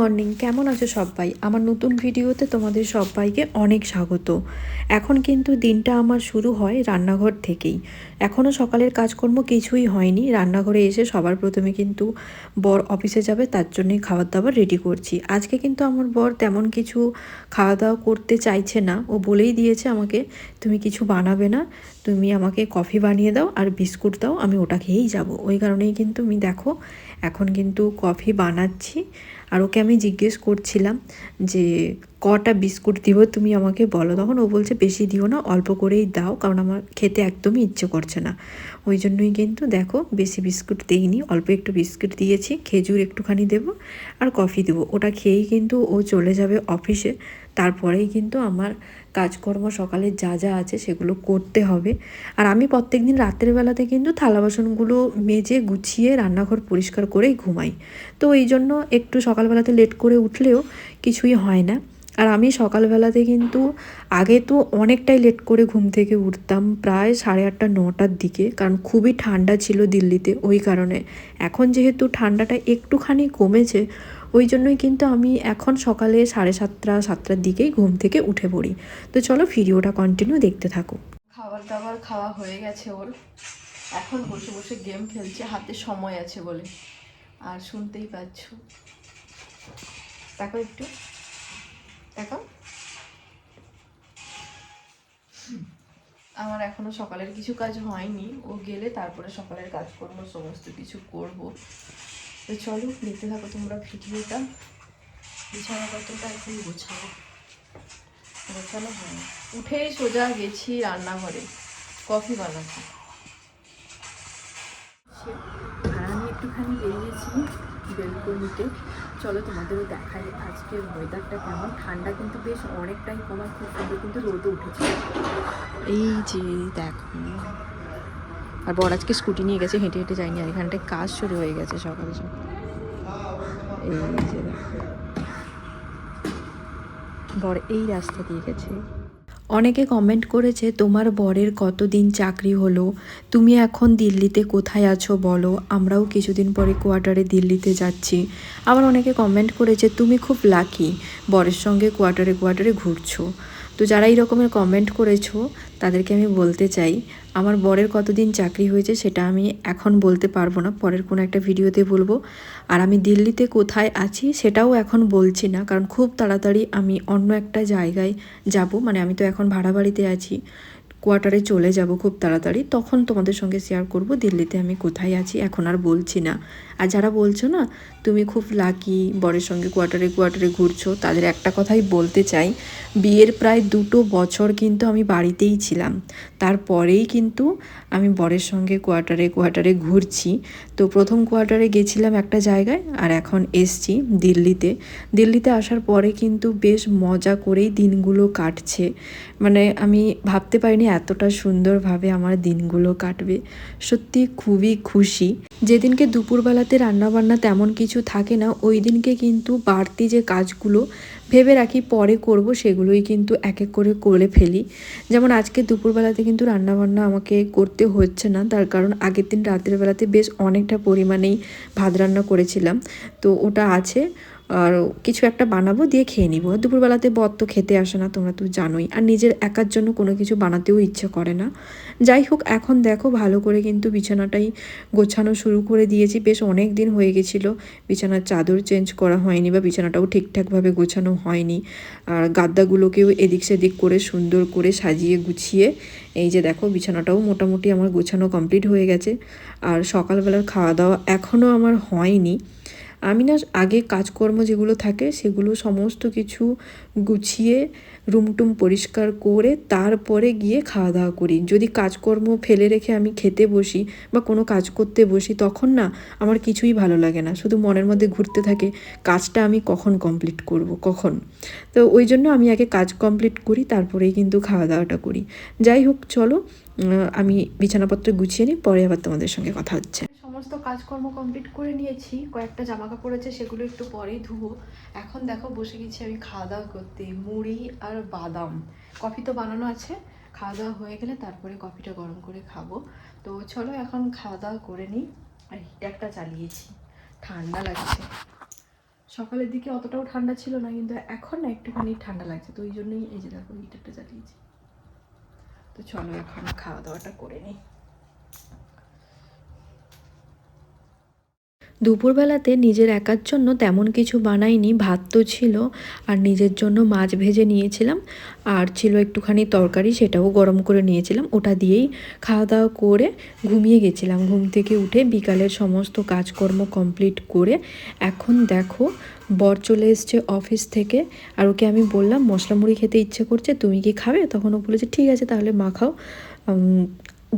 Morning, কেমন আছো সবাই? আমার নতুন ভিডিওতে তোমাদের সবাইকে অনেক স্বাগত। এখন কিন্তু দিনটা আমার শুরু হয় রান্নাঘর থেকেই। এখনও সকালের কাজকর্ম কিছুই হয়নি। রান্নাঘরে এসে সবার প্রথমে কিন্তু বর অফিসে যাবে, তার জন্যই খাবার দাবার রেডি করছি। আজকে কিন্তু আমার বর তেমন কিছু খাওয়া দাওয়া করতে চাইছে না। ও বলেই দিয়েছে আমাকে, তুমি কিছু বানাবে না, তুমি আমাকে কফি বানিয়ে দাও আর বিস্কুট দাও, আমি ওটা খেয়েই যাব। ওই কারণেই কিন্তু আমি দেখো এখন কিন্তু কফি বানাচ্ছি। আর ওকে আমি জিজ্ঞেস করছিলাম যে, কটা বিস্কুট দিব তুমি আমাকে বলো? তখন ও বলছে, বেশি দিও না, অল্প করেই দাও, কারণ আমার খেতে একদমই ইচ্ছে করছে না। ওই জন্যই কিন্তু দেখো, বেশি বিস্কুট দিইনি, অল্প একটু বিস্কুট দিয়েছি, খেজুর একটুখানি দেব আর কফি দেবো। ওটা খেয়েই কিন্তু ও চলে যাবে অফিসে। তারপরেই কিন্তু আমার কাজকর্ম সকালে যা যা আছে সেগুলো করতে হবে। আর আমি প্রত্যেক দিন রাত্রের বেলাতে কিন্তু থালা বাসনগুলো মেজে, গুছিয়ে, রান্নাঘর পরিষ্কার করেই ঘুমাই। তো এই জন্য একটু সকালবেলাতে লেট করে উঠলেও কিছুই হয় না। আর আমি সকালবেলাতে কিন্তু আগে তো অনেকটাই লেট করে ঘুম থেকে উঠতাম, প্রায় সাড়ে আটটা, নটার দিকে, কারণ খুবই ঠান্ডা ছিল দিল্লিতে ওই কারণে। এখন যেহেতু ঠান্ডাটা একটুখানি কমেছে ওই জন্যই কিন্তু আমি এখন সকালে সাড়ে সাতটা, সাতটার দিকেই ঘুম থেকে উঠে পড়ি। তো চলো ভিডিওটা কন্টিনিউ দেখতে থাকো। খাবার দাবার খাওয়া হয়ে গেছে ওর। এখন বসে বসে গেম খেলছে, হাতে সময় আছে বলে। আর শুনতেই পাচ্ছ। দেখো একটু। দেখো আমার এখনও সকালের কিছু কাজ হয়নি। ও গেলে তারপরে সকালের কাজকর্ম, সমস্ত কিছু করব। তো চলো, দেখতে থাকো তোমরা ভিডিওটা। বিছানাপত্রটা এখন গোছাবো। গোছানো হয়, উঠেই সোজা গেছি রান্নাঘরে। কফি বানাতে। আর আমি একটুখানি বেরিয়েছি বেলকনিতে। চলো, তোমাদেরও দেখাই আজকের ওয়েদারটা কেমন। ঠান্ডা কিন্তু বেশ অনেকটাই কমার খুব কিন্তু রোদও উঠেছে। এই যে, দেখো। আর বর আজকে স্কুটি নিয়ে গেছে, হেঁটে হেঁটে যায়নি, আর এখানটায় কাজ শুরু হয়ে গেছে সকালে সকালে এই বর এই রাস্তা দিয়ে গেছে। অনেকে কমেন্ট করেছে, তোমার বরের কতদিন চাকরি হলো? তুমি এখন দিল্লিতে কোথায় আছো বলো? আমরাও কিছুদিন পরে কোয়ার্টারে দিল্লিতে যাচ্ছি। আবার অনেকে কমেন্ট করেছে, তুমি খুব লাকি বরের সঙ্গে কোয়ার্টারে কোয়ার্টারে ঘুরছো। তো যারা এই রকমের কমেন্ট করেছ, তাদেরকে আমি বলতে চাই, আমার বরের কতদিন চাকরি হয়েছে সেটা আমি এখন বলতে পারব না, পরের কোনো একটা ভিডিওতে বলব। আর আমি দিল্লিতে কোথায় আছি সেটাও এখন বলছি না, কারণ খুব তাড়াতাড়ি আমি অন্য একটা জায়গায় যাব মানে আমি তো এখন ভাড়া বাড়িতে আছি, কোয়ার্টারে চলে যাব খুব তাড়াতাড়ি, তখন তোমাদের সঙ্গে শেয়ার করব দিল্লিতে আমি কোথায় আছি, এখন আর বলছি না। আর যারা বলছো না, তুমি খুব লাকি বরের সঙ্গে কোয়ার্টারে কোয়ার্টারে ঘুরছো, তাদের একটা কথাই বলতে চাই, বিয়ের প্রায় দুটো বছর কিন্তু আমি বাড়িতেই ছিলাম। তারপরেই কিন্তু আমি বরের সঙ্গে কোয়ার্টারে কোয়ার্টারে ঘুরছি। তো প্রথম কোয়ার্টারে গেছিলাম একটা জায়গায় আর এখন এসছি দিল্লিতে। দিল্লিতে আসার পরে কিন্তু বেশ মজা করেই দিনগুলো কাটছে। মানে আমি ভাবতে পারিনি এতটা সুন্দরভাবে আমার দিনগুলো কাটবে। সত্যি খুবই খুশি। যেদিনকে দুপুরবেলাতে রান্নাবান্না তেমন কিছু থাকে না। ওই দিনকে কিন্তু বাড়তি যে কাজগুলো ভেবে রাখি, পরে করব সেগুলোই কিন্তু এক এক করে করে ফেলি। যেমন আজকে দুপুরবেলাতে কিন্তু রান্নাবান্না আমাকে করতে হচ্ছে না। তার কারণ আগের দিন রাতের বেলাতে বেশ অনেকটা পরিমাণেই ভাত রান্না করেছিলাম। তো ওটা আছে। আর কিছু একটা বানাবো, দিয়ে খেয়ে নিব। দুপুরবেলাতে বর তো খেতে আসে না, তোমরা তো জানোই। আর নিজের একার জন্য কোনো কিছু বানাতেও ইচ্ছে করে না। যাই হোক, এখন দেখো ভালো করে কিন্তু বিছানাটাই গোছানো শুরু করে দিয়েছি। বেশ অনেক দিন হয়ে গেছিল, বিছানার চাদর চেঞ্জ করা হয়নি বা বিছানাটাও ঠিকঠাকভাবে গোছানো হয়নি। আর গাদ্দাগুলোকেও এদিক সেদিক করে সুন্দর করে সাজিয়ে গুছিয়ে, এই যে দেখো বিছানাটাও মোটামুটি আমার গোছানো কমপ্লিট হয়ে গেছে। আর সকালবেলার খাওয়া দাওয়া এখনও আমার হয়নি। আমি না আগে কাজকর্ম যেগুলো থাকে সেগুলো সমস্ত কিছু গুছিয়ে রুমটুম পরিষ্কার করে তারপরে গিয়ে খাওয়া দাওয়া করি। যদি কাজকর্ম ফেলে রেখে আমি খেতে বসি বা কোনো কাজ করতে বসি তখন না আমার কিছুই ভালো লাগে না। শুধু মনের মধ্যে ঘুরতে থাকে কাজটা আমি কখন কমপ্লিট করব, কখন? তো ওই জন্য আমি আগে কাজ কমপ্লিট করি, তারপরেই কিন্তু খাওয়া দাওয়াটা করি। যাই হোক, চলো আমি বিছানাপত্র গুছিয়ে নিই, পরে আবার তোমাদের সঙ্গে কথা হচ্ছে। সমস্ত কাজকর্ম কমপ্লিট করে নিয়েছি, কয়েকটা জামা কাপড় আছে সেগুলো একটু পরেই ধুবো। এখন দেখো, বসে গেছি আমি খাওয়া দাওয়া করতে, মুড়ি আর বাদাম। কফি তো বানানো আছে, খাওয়া দাওয়া হয়ে গেলে তারপরে কফিটা গরম করে খাব। তো চলো এখন খাওয়া দাওয়া করে নিই আর হিটারটা চালিয়েছি, ঠান্ডা লাগছে। সকালের দিকে অতটাও ঠান্ডা ছিল না, কিন্তু এখন না একটুখানি ঠান্ডা লাগছে, তো ওই জন্যই এই যে দেখো হিটারটা জ্বালিয়েছি তো চলো এখন খাওয়া দাওয়াটা করে নিই। দুপুরবেলাতে নিজের একার জন্য তেমন কিছু বানাইনি, ভাত তো ছিল, আর নিজের জন্য মাছ ভেজে নিয়েছিলাম, আর ছিল একটুখানি তরকারি সেটাও গরম করে নিয়েছিলাম, ওটা দিয়েই খাওয়া দাওয়া করে ঘুমিয়ে গেছিলাম। ঘুম থেকে উঠে বিকালের সমস্ত কাজকর্ম কমপ্লিট করে এখন দেখো বর চলে এসছে অফিস থেকে, আর ওকে আমি বললাম মশলা মুড়ি খেতে ইচ্ছে করছে, তুমি কি খাবে? তখন ও বলেছে, ঠিক আছে, তাহলে মা খাও।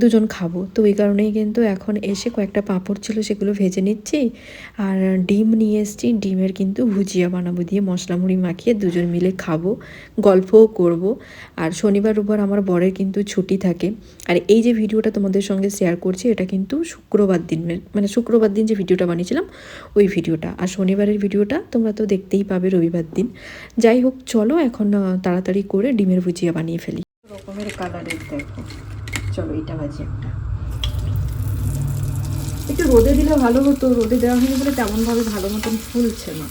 দুজন খাব। তো ওই কারণেই কিন্তু এখন এসে কয়েকটা পাঁপড় ছিল, সেগুলো ভেজে নিচ্ছি। আর ডিম নিয়ে এসেছি। ডিমের কিন্তু ভুজিয়া বানাবো দিয়ে মশলা মুড়ি মাখিয়ে দুজন মিলে খাব, গল্পও করব। আর শনিবার, রোববার আমার বরের কিন্তু ছুটি থাকে। আর এই যে ভিডিওটা তোমাদের সঙ্গে শেয়ার করছি, এটা কিন্তু শুক্রবার দিনের মানে শুক্রবার দিন যে ভিডিওটা বানিয়েছিলাম, ওই ভিডিওটা। আর শনিবারের ভিডিওটা তোমরা তো দেখতেই পাবে রবিবার দিন। যাই হোক, চলো এখন তাড়াতাড়ি করে ডিমের ভুজিয়া বানিয়ে ফেলি। রকমের কালারের দেখো। চলো এইটা ভাজি একটা। একটু রোদে দিলে ভালো হতো রোদে দেওয়া হয়নি বলে তেমন ভাবে ভালো মতন ফুলছে না।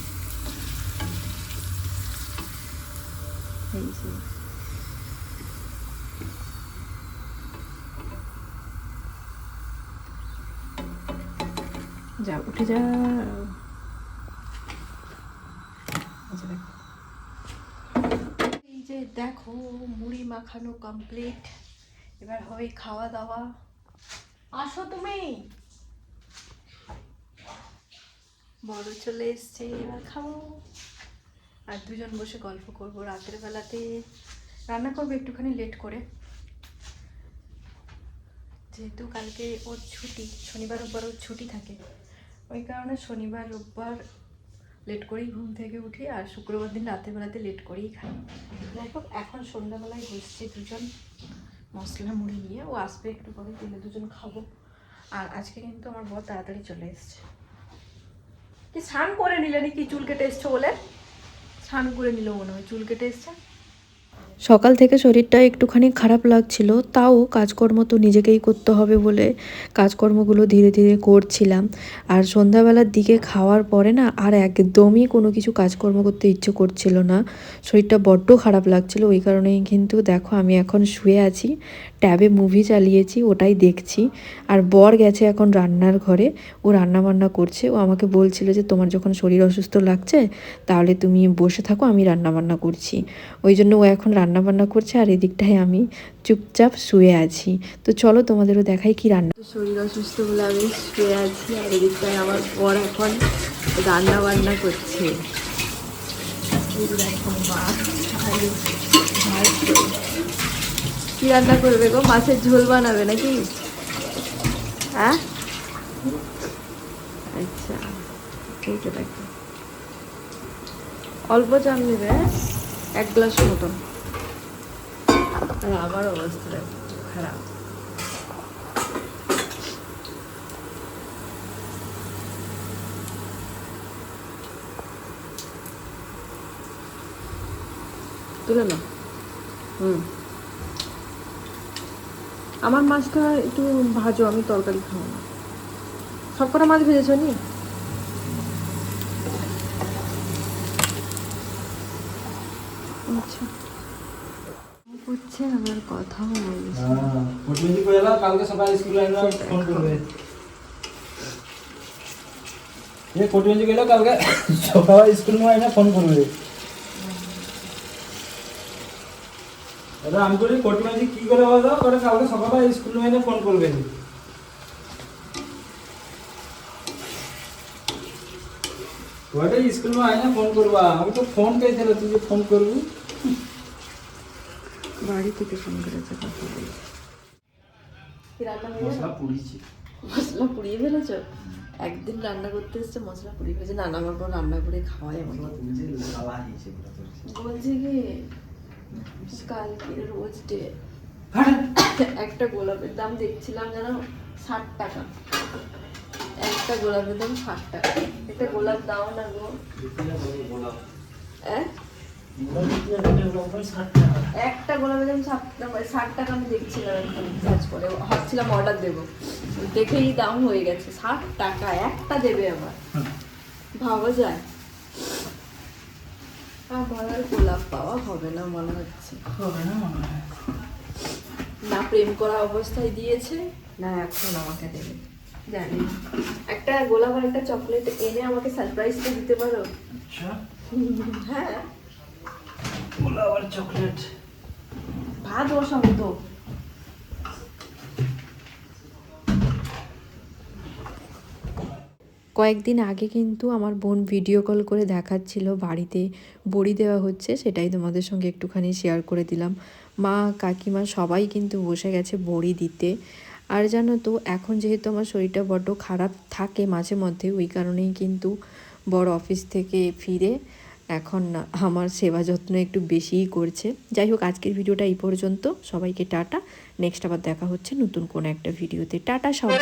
যা। উঠে যা। এই যে দেখো। মুড়ি মাখানো কমপ্লিট এবার হবে খাওয়া দাওয়া আসো তুমি। বড় চলে এসছে এবার খাব। আর দুজন বসে গল্প করব রাতের বেলাতে। রান্না করব একটুখানি লেট করে। যেহেতু কালকে ওর ছুটি শনিবার রোববার ওর ছুটি থাকে। ওই কারণে শনিবার রোববার লেট করেই ঘুম থেকে উঠি আর শুক্রবার দিন রাতের বেলাতে লেট করেই খাই। যাই হোক এখন সন্ধ্যাবেলায় বসছি দুজন। মশলা মুড়ি নিয়ে ও আসবে একটু পরে, তেলে দুজন খাব। আর আজকে কিন্তু আমার বর তাড়াতাড়ি চলে এসছে। কি স্নান করে নিলেন কি চুল কেটে এসছো বলে? স্নান করে নিল মনে হয়, চুল কেটে এসছে। সকাল থেকে শরীরটা একটুখানি খারাপ লাগছিল, তাও কাজকর্ম তো নিজেকেই করতে হবে বলে কাজকর্মগুলো ধীরে ধীরে করছিলাম। আর সন্ধ্যাবেলার দিকে খাওয়ার পরে না আর একদমই কোনো কিছু কাজকর্ম করতে ইচ্ছে করছিল না। শরীরটা বড্ড খারাপ লাগছিল, ওই কারণেই কিন্তু দেখো আমি এখন শুয়ে আছি। ট্যাবে মুভি চালিয়েছি, ওটাই দেখছি। আর বর গেছে এখন রান্নার ঘরে, ও রান্না বান্না করছে। ও আমাকে বলছিল যে, তোমার যখন শরীর অসুস্থ লাগছে, তাহলে তুমি বসে থাকো, আমি রান্না বান্না করছি। ওই জন্য ও এখন রান্না বান্না করছে, আর এদিকটায় আমি চুপচাপ শুয়ে আছি। তো চলো তোমাদেরও দেখাই কি রান্না শরীর অসুস্থ বলে আমি শুয়ে আছি, আর এদিকটায় আমার বর এখন রান্না বান্না করছে এই দেখো মাছ আলু, ভাত করে। কি রান্না করবে গো? মাছের ঝোল বানাবে নাকি? হ্যাঁ? আচ্ছা অল্প চাল নেবে হ্যাঁ? এক গ্লাস মতন। আমার অবস্থা খারাপ। তুলে নাও। হুম। আমার মাছটা একটু ভাজো আমি তরকারি খাব না। সব কটা মাছ ভেজেছো নি? আচ্ছা। করছে আমার কথাও বলছে। প্রতিনিধি করে এলাম কালকে সকালে স্কুলে আসলাম ফোন করবে এ প্রতিনিধি গেল কালকে সকালে স্কুল আইনা ফোন করবে। এবার আমি বলি কোটি মাঝি কী করে বলো ওটা কালকে সকালে স্কুল মেয়েদের ফোন করবেন। ওটা স্কুল আয় না ফোন করবা। আমি তো ফোন পেয়েছিল তুই যে ফোন করবি। বাড়ি থেকে ফোন করেছে কথা বলি মশলা পুড়িয়েছি। মশলা পুড়িয়ে ফেলেছ? একদিন রান্না করতে এসছে মশলা পুড়িয়ে ফেলেছে। নানা রকম রান্না করে খাওয়াই আমার বলছি কি কালকে রোজ ডে। একটা গোলাপের দাম দেখছিলাম যেন ষাট টাকা। একটা গোলাপের দাম ষাট টাকা। একটা গোলাপ দাও না গো। একটা গোলাপের দাম ষাট টাকা ষাট টাকা আমি দেখছিলাম এখন সার্চ করে। ভাবছিলাম অর্ডার দেবো। দেখেই দাম হয়ে গেছে। ষাট টাকা একটা দেবে আমার ভাবা যায়। আমার আর গোলাপ পাওয়া হবে না মনে হচ্ছে। হবে না মনে হয় না প্রেম করা অবস্থায় দিয়েছে? না এখন আমাকে দেবে। জানি। একটা গোলাপ আর একটা চকলেট এনে আমাকে সারপ্রাইজটা দিতে পারো? আচ্ছা। হ্যাঁ। গোলাপ আর চকলেট। ভাত বসাবো তো। কয়েকদিন আগে কিন্তু আমার বোন ভিডিও কল করে দেখাচ্ছিল, বাড়িতে বড়ি দেওয়া হচ্ছে, সেটাই তোমাদের সঙ্গে একটুখানি শেয়ার করে দিলাম। মা, কাকিমা সবাই কিন্তু বসে গেছে বড়ি দিতে। আর জানো তো, এখন যেহেতু আমার শরীরটা বড্ড খারাপ থাকে মাঝে মধ্যে, ওই কারণেই কিন্তু বড় অফিস থেকে ফিরে এখন আমার সেবা যত্ন একটু বেশিই করছে। যাই হোক, আজকের ভিডিওটা এই পর্যন্ত। সবাইকে টাটা। নেক্সট আবার দেখা হচ্ছে নতুন কোনো একটা ভিডিওতে টাটা সবাই।